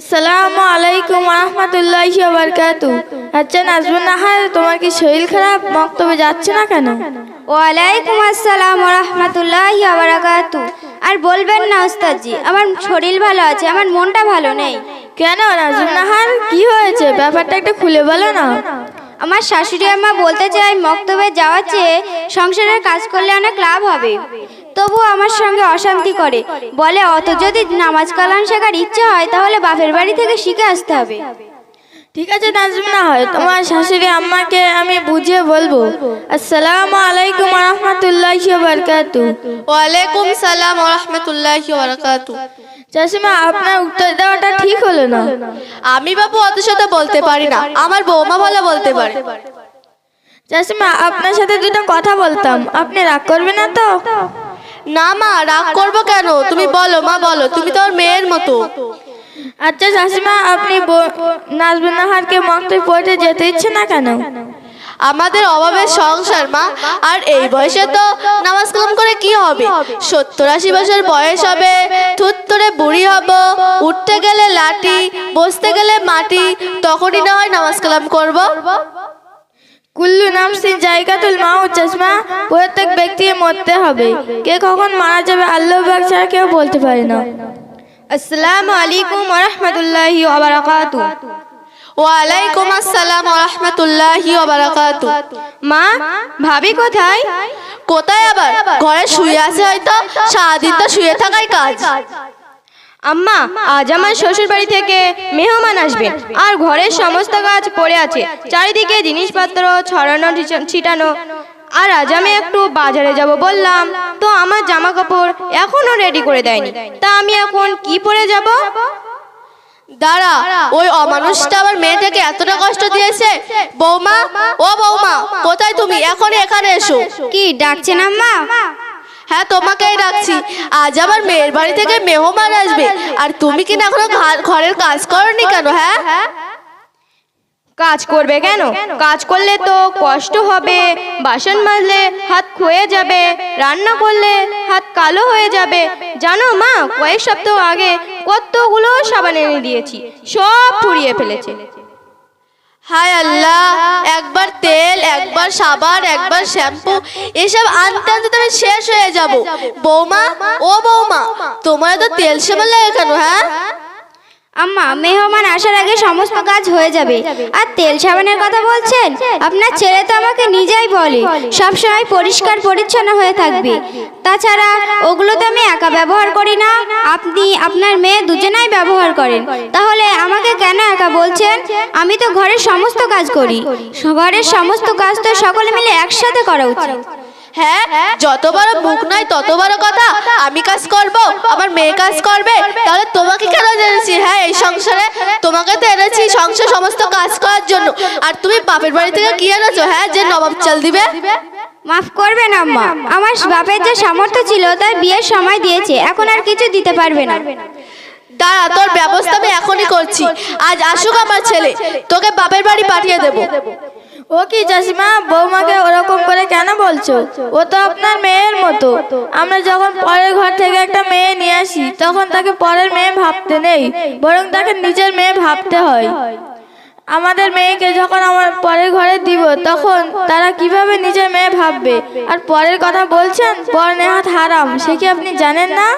আসসালামু আলাইকুম রহমতুল্লাহি বারকাতু আচ্ছা নাজমুন নাহার তোমার কি শরীর খারাপ? মক্তবে যাচ্ছে না কেন? ওয়ালাইকুম আসসালাম রহমতুল্লাহ বারাকাতু আর বলবেন না ওস্তাদজি আমার শরীর ভালো আছে আমার মনটা ভালো নেই। কেন নাজমুন নাহার? কি হয়েছে? ব্যাপারটা একটা খুলে বলো না। আমার শাশুড়ি আম্মা বলতে চাই মক্তবে যাওয়ার চেয়ে সংসারের কাজ করলে অনেক লাভ হবে। তবু আমার সঙ্গে অশান্তি করে। বলে অত যদি নামাজ কালাম শেখার ইচ্ছে হয় তাহলে বাপের বাড়ি থেকে শিখে আসতে হবে। ঠিক আছে নাজমুন হয়। তোমার শাশুড়ি আম্মাকে আমি বুঝিয়ে বলব। আসসালামু আলাইকুম রহমতুল্লাহি বারকাতু। ওয়ালাইকুম সালাম রহমতুল্লাহি বারাকাতু। চাষিমা আপনার উত্তর দেওয়াটা ঠিক হলো না। আমি বাবু অত সাথে বলতে পারি না। আমার বৌমা ভালো বলতে পারে। চাষিমা আপনার সাথে দুটো কথা বলতাম। আপনি রাগ করবে না তো? না মা রাগ করব কেন? তুমি বলো মা বলো। তুমি তো ওর মেয়ের মতো। আচ্ছা চাষিমা আপনি নাজমুন নাহারকে মক্তবে পড়তে যেতে ইচ্ছে না কেন? আমাদের অভাবের সংসার মা। আর এই বয়সে তো নামাজ কালাম করে কি হবে? সত্তর আশি বছর বয়স হবে থুত্তরে বুড়ি হব উঠতে গেলে লাঠি বসতে গেলে মাটি তখনই না হয় নামাজ কালাম করব। কুল্লু নামসিন জায়গাতুল মাউ চশমা প্রত্যেক ব্যক্তিকে মরতে হবে। কে কখন মারা যাবে আল্লাহ পাক ছাড়া কেউ বলতে পারে না। আসসালামু আলাইকুম রহমতুল্লাহি বারাকাতু ওয়ালাইকুম আসসালাম রহমতুল্লাহি বারাকাতু মা, ভাবি কোথায়? কোথায় আবার? ঘরে শুয়ে আছে হয়তো, সারাদিন তো শুয়ে থাকাই কাজ। আম্মা, আজ আমার শ্বশুর বাড়ি থেকে মেহমান আসবেন আর ঘরের সমস্ত কাজ পড়ে আছে। চারিদিকে জিনিসপত্র ছড়ানো, ছিটা- ছিটানো। আর আজ আমি একটু বাজারে যাব বললাম, তো আমার জামা কাপড় এখনও রেডি করে দেয়নি। তা আমি এখন কি পরে যাব? দাঁড়া ওই অমানুষটা আমার মেয়েটাকে এতটা কষ্ট দিয়েছে? বৌমা ও বৌমা কোথায় তুমি? এখন এখানে এসো। কি ডাকছেন আম্মা হ্যাঁ তোমাকেই রাখছি আজ আমার মেয়ের বাড়ি থেকে মেহমান আসবে। আর তুমি কি না এখনও ঘরের কাজ করনি কেন হ্যাঁ? কাজ করবে কেন? কাজ করলে তো কষ্ট হবে। বাসন মাজলে হাত ক্ষয়ে যাবে। রান্না করলে হাত কালো হয়ে যাবে। জানো মা কয়েক সপ্তাহ আগে কতগুলো সাবান এনে দিয়েছি, সব পুড়িয়ে ফেলেছে। হায় আল্লাহ, একবার তেল, একবার সাবান, একবার শ্যাম্পু, এসব আনতে আনতে আমি শেষ হয়ে যাব। বৌমা, ও বৌমা, তোমার তো তেল সাবান লাগে কেন হ্যাঁ? আম্মা, মেহমান আসার আগে সমস্ত কাজ হয়ে যাবে। আর তেল সাবানের কথা বলছেন? আপনার ছেলে তো আমাকে নিজেই বলে সব সময় পরিষ্কার, পরিচ্ছন্ন হয়ে থাকবে। তাছাড়া ওগুলো তো আমি একা ব্যবহার করি না। আপনি, আপনার মেয়ে দুজনাই ব্যবহার করেন। তাহলে আমাকে কেন একা বলছেন? আমি তো ঘরের সমস্ত কাজ করি। ঘরের সমস্ত কাজ তো সকলে মিলে একসাথে করা উচিত। হ্যাঁ যত বড় মুখ নয় তত বড় কথা আমি কাজ করব আমার মেয়ে কাজ করবে তাহলে তোমাকে কেন জেনেছি হ্যাঁ এই সংসারে তোমাকে তো এনেছি সংসার সমস্ত কাজ করার জন্য। আর তুমি বাপের বাড়ি থেকে কি এনেছো? হ্যাঁ যে নবাব চাল দিবে। মাফ করবেন আম্মা আমার বাপের যে সামর্থ্য ছিল তার বিয়ের সময় দিয়েছে। এখন আর কিছু দিতে পারবে না। দাঁড়া তোর ব্যবস্থা আমি এখনই করছি। আজ আসুক আমার ছেলে। তোকে বাপের বাড়ি পাঠিয়ে দেবো। ও কি চাষিমা বৌমাকে ওরকম করে কেন বলছো? ও তো আপনার মেয়ের মতো। আমরা যখন পরের ঘর থেকে একটা মেয়ে নিয়ে আসি, তখন তাকে পরের মেয়ে ভাবতে নেই, বরং তাকে নিজের মেয়ে ভাবতে হয়। আমাদের মেয়েকে যখন আমার পরের ঘরে দিব, তখন তারা কীভাবে নিজের মেয়ে ভাববে? আর পরের কথা বলছেন, পর নেহাত হারাম, সে কি আপনি জানেন না?